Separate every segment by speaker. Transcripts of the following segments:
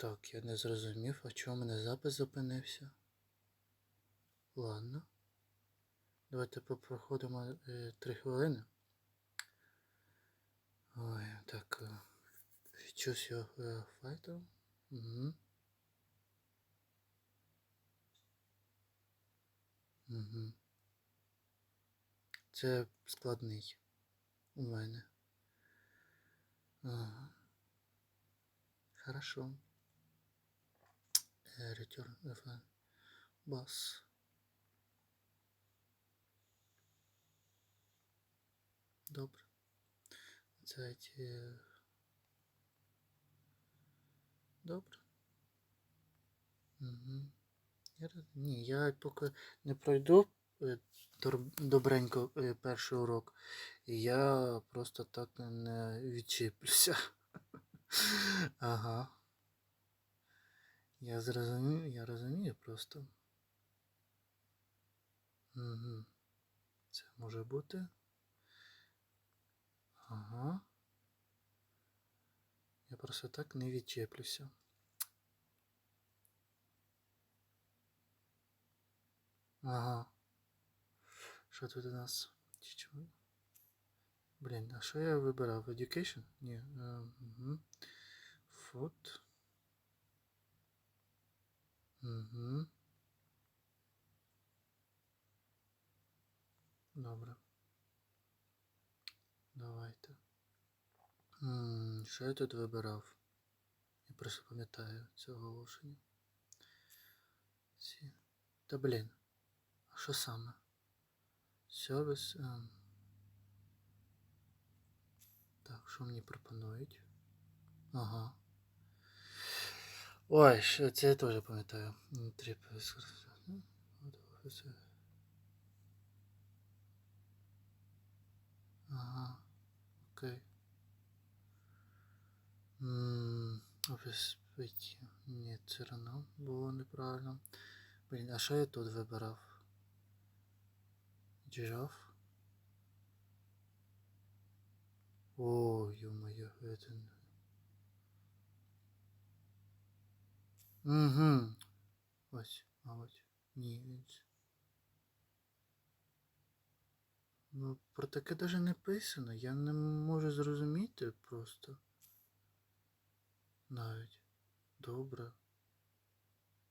Speaker 1: Так, я не зрозумів, а чому в мене запис зупинився? Ладно. Давайте попроходимо е, три хвилини. Ой, так. Choose е, fighter. Угу. Угу. Це складний у мене. Ага. Хорошо. Return FN. Бас. Добре. Ті... Добре. Угу. Я... Ні, я поки не пройду е, добренько е, перший урок. Я просто так не відчіплюся. Ага. Я зрозумів, я розумію просто. Угу. Це може бути. Ага. Я просто так не відчеплюся. Ага. Що тут у нас? Блін, а що я вибирав? Education? Ні. Угу. Food. Угу. Добре. Давайте. М, Що я тут вибирав? Я просто пам'ятаю це оголошення. Ці. Та блін. А що саме? Сервіс. ем. Так, що мені пропонують? Ага. Ой, що це я теж пам'ятаю. М, Тріп. Ну, от офіси. Ага. Окей. М, Офіс п'ять. Ні, це рано було неправильно. Блін, а що я тут вибирав? Жираф? О, ё-моё, это... Угу. Ось, мабуть. Ні, він... Ну, про таке даже не писано. Я не можу зрозуміти просто. Навіть. Добре.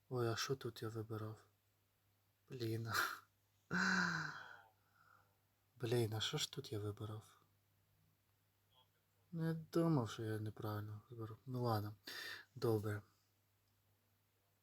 Speaker 1: Ой, а що тут я вибирав? Блін. Блін, а що ж тут я вибирав? Я думав, що я неправильно вибрав. Ну ладно. Добре.